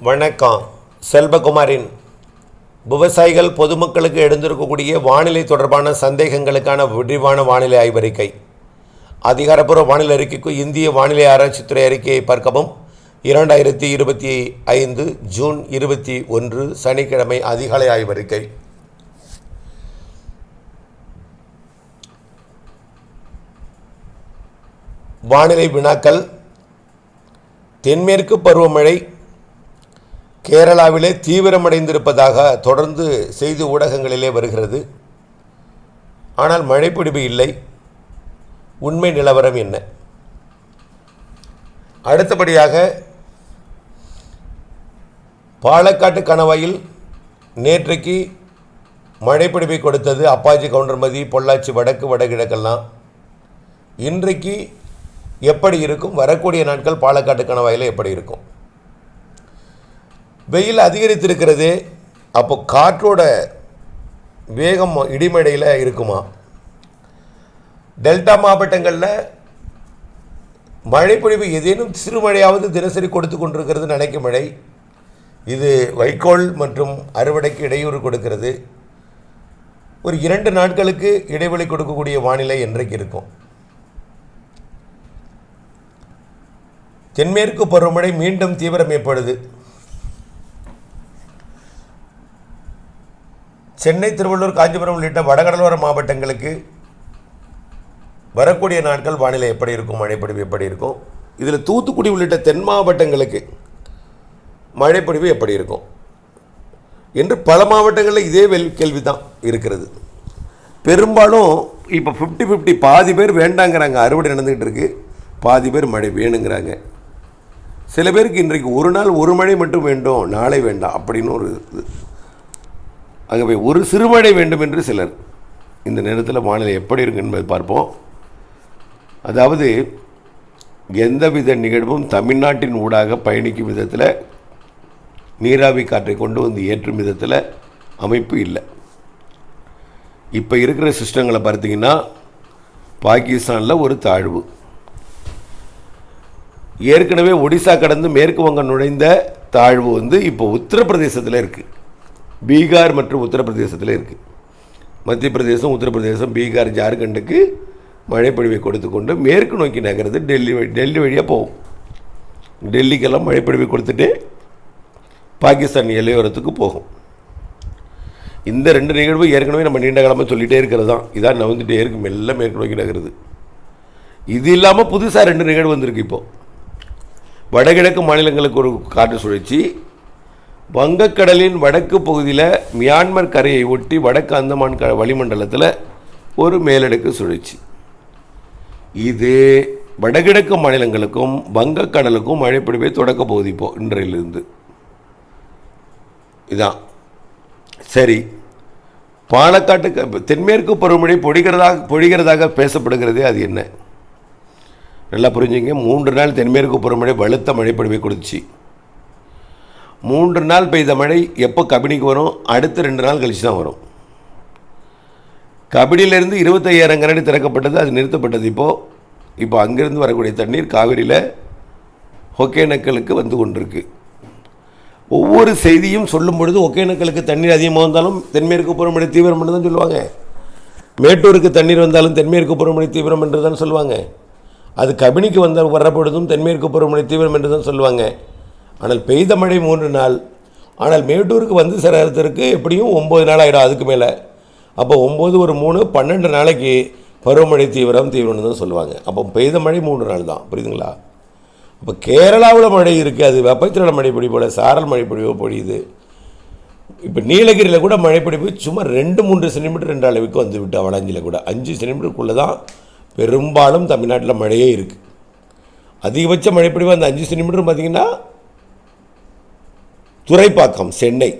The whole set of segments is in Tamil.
வணக்கம். செல்வகுமாரின் விவசாயிகள் பொதுமக்களுக்கு எழுந்திருக்கக்கூடிய வானிலை தொடர்பான சந்தேகங்களுக்கான விரிவான வானிலை ஆய்வறிக்கை. அதிகாரப்பூர்வ வானிலை அறிக்கைக்கு இந்திய வானிலை ஆராய்ச்சித்துறை அறிக்கையை பார்க்கவும். இரண்டாயிரத்தி இருபத்தி ஐந்து ஜூன் இருபத்தி ஒன்று சனிக்கிழமை அதிகாலை ஆய்வறிக்கை. வானிலை வினாக்கள். தென்மேற்கு பருவமழை. கேரளாவிலே தீவிரமடைந்திருப்பதாக தொடர்ந்து செய்தி ஊடகங்களிலே வருகிறது. ஆனால் மழைப்பிடிப்பு இல்லை. உண்மை நிலவரம் என்ன? அடுத்தபடியாக பாலக்காட்டு கணவாயில் நேற்றைக்கு மழைப்பிடிப்பை கொடுத்தது அப்பாஜி கவுண்டர்மதி பொள்ளாச்சி வடக்கு வடகிழக்கெல்லாம். இன்றைக்கு எப்படி இருக்கும்? வரக்கூடிய நாட்கள் பாலக்காட்டு கணவாயில் எப்படி இருக்கும்? வெயில் அதிகரித்திருக்கிறது அப்போ காற்றோட வேகம் இடிமடையில் இருக்குமா? டெல்டா மாவட்டங்களில் மழைப்பொழிவு ஏதேனும் சிறுமழையாவது தினசரி கொடுத்து கொண்டிருக்கிறது நினைக்கும் மழை. இது வைக்கோல் மற்றும் அறுவடைக்கு இடையூறு கொடுக்கிறது. ஒரு இரண்டு நாட்களுக்கு இடைவெளி கொடுக்கக்கூடிய வானிலை என்றைக்கு இருக்கும்? தென்மேற்கு பருவமழை மீண்டும் தீவிரம் ஏற்படுது. சென்னை திருவள்ளூர் காஞ்சிபுரம் உள்ளிட்ட வடகடலோர மாவட்டங்களுக்கு வரக்கூடிய நாட்கள் வானிலை எப்படி இருக்கும் மழைப்பொழிவு எப்படி இருக்கும் இதில் தூத்துக்குடி உள்ளிட்ட தென் மாவட்டங்களுக்கு மழைப்பொழிவு எப்படி இருக்கும் என்று பல மாவட்டங்களில் இதே வெல் கேள்வி தான் இருக்கிறது. பெரும்பாலும் இப்போ ஃபிஃப்டி ஃபிஃப்டி பாதி பேர் வேண்டாங்கிறாங்க அறுவடை நடந்துக்கிட்டு இருக்கு பாதி பேர் மழை வேணுங்கிறாங்க. சில பேருக்கு இன்றைக்கு ஒரு நாள் ஒரு மழை மட்டும் வேண்டும் நாளை வேண்டாம் அப்படின்னு ஒரு இது. ஆகவே ஒரு சிறுமழை வேண்டும் என்று சிலர். இந்த நேரத்தில் வானிலை எப்படி இருக்கும் என்பதை பார்ப்போம். அதாவது எந்தவித நிகழ்வும் தமிழ்நாட்டின் ஊடாக பயணிக்கும் விதத்தில் நீராவி காற்றை கொண்டு வந்து ஏற்றும் விதத்தில் அமைப்பு இல்லை. இப்போ இருக்கிற சிஸ்டங்களை பார்த்தீங்கன்னா பாகிஸ்தானில் ஒரு தாழ்வு. ஏற்கனவே ஒடிசா கடந்து மேற்கு வங்கம் நுழைந்த தாழ்வு வந்து இப்போ உத்தரப்பிரதேசத்தில் இருக்குது பீகார் மற்றும் உத்தரப்பிரதேசத்தில் இருக்குது மத்திய பிரதேசம் உத்தரப்பிரதேசம் பீகார் ஜார்க்கண்டுக்கு மழைப்பொழிவை கொடுத்து கொண்டு மேற்கு நோக்கி நகர்ந்து டெல்லி டெல்லி வழியாக போகும். டெல்லிக்கெல்லாம் மழைப்பொழிவை கொடுத்துட்டு பாகிஸ்தான் எல்லையோரத்துக்கு போகும். இந்த ரெண்டு நிகழ்வு ஏற்கனவே நம்ம நீண்ட காலமாக சொல்லிகிட்டே இருக்கிறது தான் இதான் நவந்துட்டே இருக்கு மெல்ல மேற்கு நோக்கி நகருது. இது இல்லாமல் புதுசாக ரெண்டு நிகழ்வு வந்திருக்கு இப்போது வடகிழக்கு மாநிலங்களுக்கு ஒரு காற்று சுழற்சி வங்கக்கடலின் வடக்கு பகுதியில் மியான்மர் கரையை ஒட்டி வடக்கு அந்தமான் க வளிமண்டலத்தில் ஒரு மேலடுக்கு சுழற்சி. இது வடகிழக்கு மாநிலங்களுக்கும் வங்கக்கடலுக்கும் மழைப்பிடிப்பை தொடக்க பகுதி இப்போ இன்றையிலிருந்து. இதான். சரி. பாலக்காட்டுக்கு தென்மேற்கு பருவமழை பொழிகிறதாக பொழிகிறதாக பேசப்படுகிறதே அது என்ன? நல்லா புரிஞ்சுங்க. மூன்று நாள் தென்மேற்கு பருவமழை வலுத்த மழைப்பிடிப்பை கொடுத்துச்சு. மூன்று நாள் பெய்த மழை எப்போ கபினிக்கு வரும்? அடுத்த ரெண்டு நாள் கழிச்சு தான் வரும். கபினியிலேருந்து இருபத்தையாயிரம் கரடி திறக்கப்பட்டது அது நிறுத்தப்பட்டது. இப்போது இப்போ அங்கேருந்து வரக்கூடிய தண்ணீர் காவிரியில் ஒகேனக்கலுக்கு வந்து கொண்டிருக்கு. ஒவ்வொரு செய்தியும் சொல்லும் பொழுது ஒகேனக்கலுக்கு தண்ணீர் அதிகமாக வந்தாலும் தென்மேற்கு பருவமழை தீவிரம் என்று தான் சொல்லுவாங்க. மேட்டூருக்கு தண்ணீர் வந்தாலும் தென்மேற்கு பருவமழை தீவிரம் என்று தான் சொல்லுவாங்க. அது கபினிக்கு வந்த வர்ற பொழுதும் தென்மேற்கு பருவமழை தீவிரம் என்று தான் சொல்லுவாங்க. ஆனால் பெய்த மழை மூன்று நாள். ஆனால் மேட்டூருக்கு வந்து சேரத்திற்கு எப்படியும் ஒம்பது நாள் ஆகிடும் அதுக்கு மேலே. அப்போ ஒம்பது ஒரு மூணு பன்னெண்டு நாளைக்கு பருவமழை தீவிரம் தீவிரம்னு தான் சொல்லுவாங்க. அப்போ பெய்த மழை மூன்று நாள் தான். புரியுதுங்களா? அப்போ கேரளாவில் மழை இருக்குது அது வெப்பத்திரோட மழை போல் போல சாரல் மழை பொழிவோ பொழியுது. இப்போ நீலகிரியில் கூட மழை சும்மா ரெண்டு மூன்று சென்டிமீட்டர் ரெண்டு அளவுக்கு வந்து விட்டு வளஞ்சியில் கூட. அஞ்சு சென்டிமீட்டருக்குள்ளே தான் பெரும்பாலும் தமிழ்நாட்டில் மழையே இருக்குது அதிகபட்ச மழைப்பொழிவு அந்த அஞ்சு சென்டிமீட்டர் பார்த்திங்கன்னா துறைப்பாக்கம் சென்னை.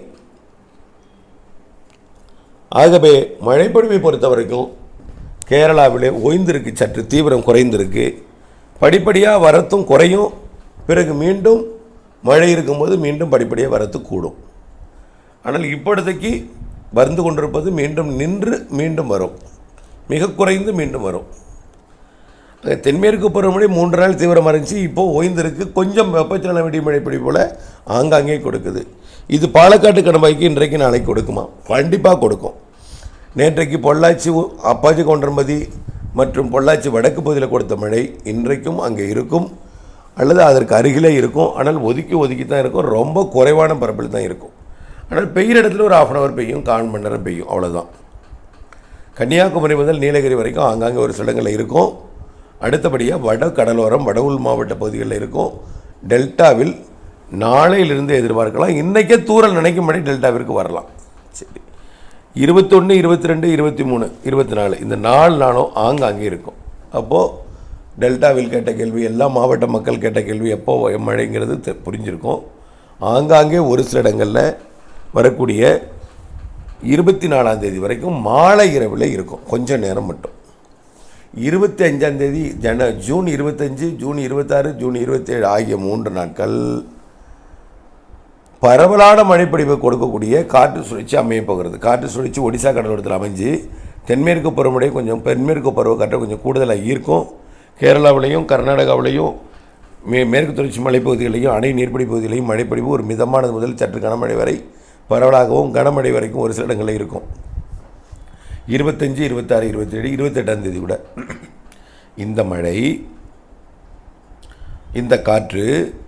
ஆகவே மழைப்பொழிவை பொறுத்த வரைக்கும் கேரளாவிலே ஓய்ந்திருக்கு சற்று தீவிரம் குறைந்திருக்கு. படிப்படியாக வரத்தும் குறையும். பிறகு மீண்டும் மழை இருக்கும்போது மீண்டும் படிப்படியாக வரத்து கூடும். ஆனால் இப்பொழுதைக்கு வந்து கொண்டிருப்பது மீண்டும் நின்று மீண்டும் வரும். மிக குறைந்து மீண்டும் வரும். தென்மேற்கு பருவமழை மூன்று நாள் தீவிரமாக இருந்துச்சு. இப்போது ஓய்ந்திருக்கு. கொஞ்சம் வெப்பச்சலன விடிமழை பிடி போல் ஆங்காங்கே கொடுக்குது. இது பாலக்காட்டு கடம்பாய்க்கு இன்றைக்கு நாளைக்கு கொடுக்குமா? கண்டிப்பாக கொடுக்கும். நேற்றைக்கு பொள்ளாச்சி அப்பாச்சி கவுண்டர்மதி மற்றும் பொள்ளாச்சி வடக்கு பகுதியில் கொடுத்த மழை இன்றைக்கும் அங்கே இருக்கும். அல்லது அதற்கு அருகிலே இருக்கும். ஆனால் ஒதுக்கி ஒதுக்கி தான் இருக்கும். ரொம்ப குறைவான பரப்பில் தான் இருக்கும். ஆனால் பெய்கிற இடத்துல ஒரு ஆஃப் அன் ஹவர் பெய்யும். கால் மணி நேரம் பெய்யும். அவ்வளோதான் கன்னியாகுமரி முதல் நீலகிரி வரைக்கும் ஆங்காங்கே ஒரு சில இடங்களில் இருக்கும். அடுத்தபடியாக வட கடலோரம் வட உள் மாவட்ட பகுதிகளில் இருக்கும் டெல்டாவில் நாளையிலிருந்து எதிர்பார்க்கலாம். இன்றைக்கே தூரல் நினைக்கும் டெல்டாவிற்கு வரலாம். சரி. இருபத்தொன்று இருபத்தி ரெண்டு இருபத்தி மூணு இருபத்தி நாலு இந்த நாலு நாளும் ஆங்காங்கே இருக்கும். அப்போது டெல்டாவில் கேட்ட கேள்வி எல்லா மாவட்ட மக்கள் கேட்ட கேள்வி எப்போ மழைங்கிறது தெ- புரிஞ்சிருக்கும். ஆங்காங்கே ஒரு சில இடங்களில் வரக்கூடிய இருபத்தி நாலாம் தேதி வரைக்கும் மாலை இரவில் இருக்கும். கொஞ்சம் நேரம் மட்டும். இருபத்தி அஞ்சாம் தேதி ஜன ஜூன் இருபத்தஞ்சு ஜூன் இருபத்தாறு ஜூன் இருபத்தேழு ஆகிய மூன்று நாட்கள் பரவலான மழைப்பொழிவை கொடுக்கக்கூடிய காற்று சுழற்சி அமையப்போகிறது காற்று சுழற்சி ஒடிசா கடலோரத்தில் அமைஞ்சு தென்மேற்கு பருவமழை கொஞ்சம் தென்மேற்கு பருவக்காற்றை கொஞ்சம் கூடுதலாக ஈர்க்கும். கேரளாவிலையும் கர்நாடகாவிலையும் மே மேற்கு தொடர்ச்சி மலைப்பகுதிகளையும் அணை நீர்ப்படி பகுதிகளையும் மழைப்பொழிவு ஒரு மிதமானது முதல் சற்று கனமழை வரை பரவலாகவும் கனமழை வரைக்கும் ஒரு சில இடங்களில் இருக்கும். இருபத்தஞ்சி இருபத்தாறு இருபத்தேழு இருபத்தெட்டாம் தேதி கூட. இந்த மழை இந்த காற்று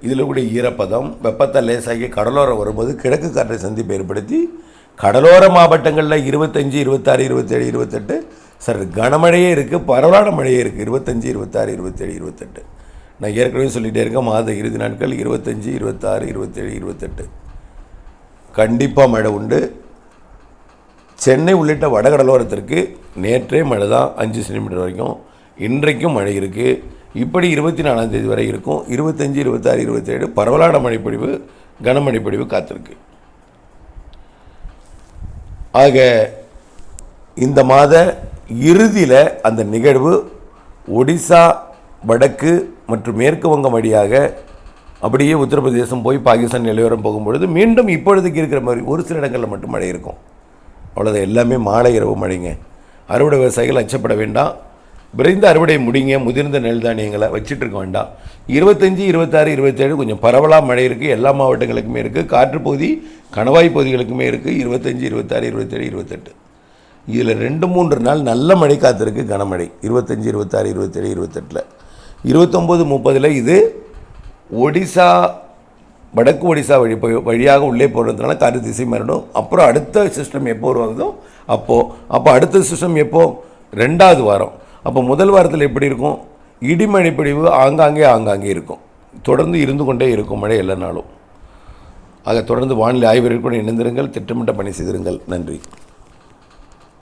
இதில் கூட ஈரப்பதம் வெப்பத்தை லேசாகி கடலோரம் வரும்போது கிழக்கு காற்றை சந்திப்பை ஏற்படுத்தி கடலோர மாவட்டங்களில் இருபத்தஞ்சி இருபத்தாறு இருபத்தேழு இருபத்தெட்டு சார் கனமழையே இருக்குது பரவலான மழையே இருக்குது இருபத்தஞ்சி இருபத்தாறு இருபத்தேழு இருபத்தெட்டு. நான் ஏற்கனவே சொல்லிகிட்டே இருக்கேன் மாத இறுதி நாட்கள் இருபத்தஞ்சி இருபத்தாறு இருபத்தேழு இருபத்தெட்டு. கண்டிப்பாக மழை உண்டு. சென்னை உள்ளிட்ட வடகடலோரத்திற்கு நேற்றே மழை தான் அஞ்சு சென்டிமீட்டர் வரைக்கும். இன்றைக்கும் மழை இருக்குது இப்படி இருபத்தி நாலாம் தேதி வரை இருக்கும். இருபத்தஞ்சி இருபத்தாறு இருபத்தேழு பரவலான மழைப்பொழிவு கனமழைப்பொழிவு காத்திருக்கு. ஆக இந்த மாத இறுதியில் அந்த நிகழ்வு ஒடிசா வடக்கு மற்றும் மேற்கு வங்கம் வழியாக அப்படியே உத்தரப்பிரதேசம் போய் பாகிஸ்தான் நிலவரம் போகும்பொழுது மீண்டும் இப்பொழுதுக்கு இருக்கிற மாதிரி ஒரு சில இடங்களில் மட்டும் மழை இருக்கும். அவ்வளோதான் எல்லாமே மாலை இரவு மழைங்க அறுவடை விவசாயிகள் அச்சப்பட வேண்டாம். விரைந்து அறுவடை முடிங்க. முதிர்ந்த நெல் தானியங்களை வச்சுட்டு இருக்க வேண்டாம். இருபத்தஞ்சி இருபத்தாறு இருபத்தேழு கொஞ்சம் பரவலாக மழை இருக்குது எல்லா மாவட்டங்களுக்குமே இருக்குது காற்றுப்பகுதி கணவாய் பகுதிகளுக்குமே இருக்குது இருபத்தஞ்சி இருபத்தாறு இருபத்தேழு இருபத்தெட்டு. இதில் ரெண்டு மூன்று நாள் நல்ல மழை காத்திருக்கு கனமழை. இருபத்தஞ்சி இருபத்தாறு இருபத்தேழு இருபத்தெட்டில். இருபத்தொம்போது முப்பதில் இது ஒடிசா வடக்கு ஒடிசா வழி போய் வழியாக உள்ளே போகிறதுனால காற்று திசை மாறிடும். அப்புறம் அடுத்த சிஸ்டம் எப்போ உருவாகுதோ அப்போது அப்போ அடுத்த சிஸ்டம் எப்போ? ரெண்டாவது வாரம். அப்போ முதல் வாரத்தில் எப்படி இருக்கும்? இடிமழை பிடிவு ஆங்காங்கே ஆங்காங்கே இருக்கும். தொடர்ந்து இருந்து கொண்டே இருக்கும் மழை எல்லா நாளும். ஆக தொடர்ந்து வானிலை ஆய்வர்கள் கூட இணைந்திருங்கள். திட்டமிட்ட பணி செய்திருங்கள். நன்றி.